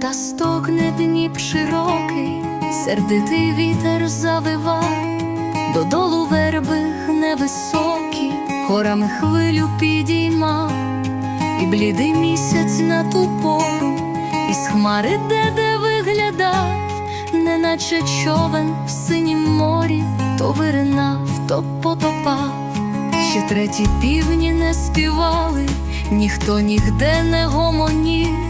та стогне Дніп широкий, сердитий вітер завива, додолу верби гне високі, горами хвилю підійма, і блідий місяць на ту пору, із хмари де де виглядав, неначе човен в синім морі, то виринав, то потопав. Ще треті півні не співали, ніхто нігде не гомонів,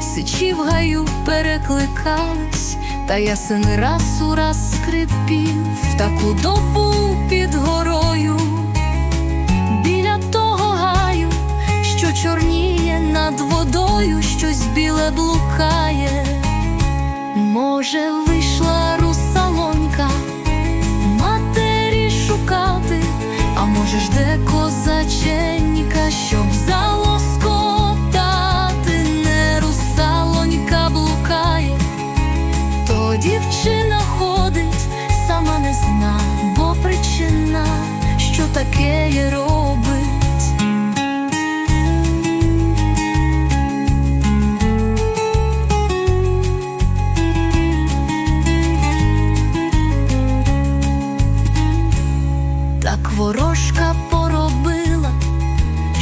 сичі в гаю перекликались, та ясен раз у раз скрипів в таку добу під горою, біля того гаю, що чорніє над водою, щось біле блукає. Може, дівчина ходить, сама не зна, бо причина, що таке є робить. Так ворожка поробила,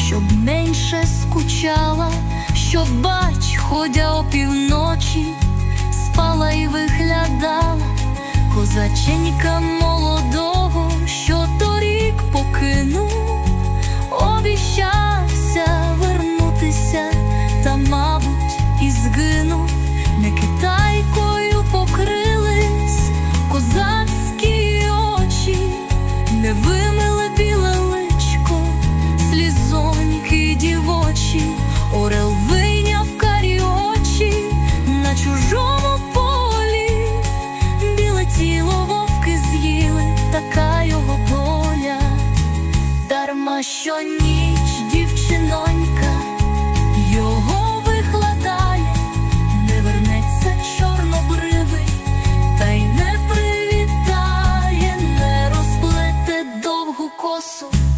щоб менше скучала, щоб бач, ходя опівночі, спала і виглядала. Козаченька молодого, що торік покинув, обіщався вернутися, та, мабуть, і згинув, не китайкою покрились козацькі очі, не вимили слізоньки дівочі, орел вийняв карі очі на чужому. So.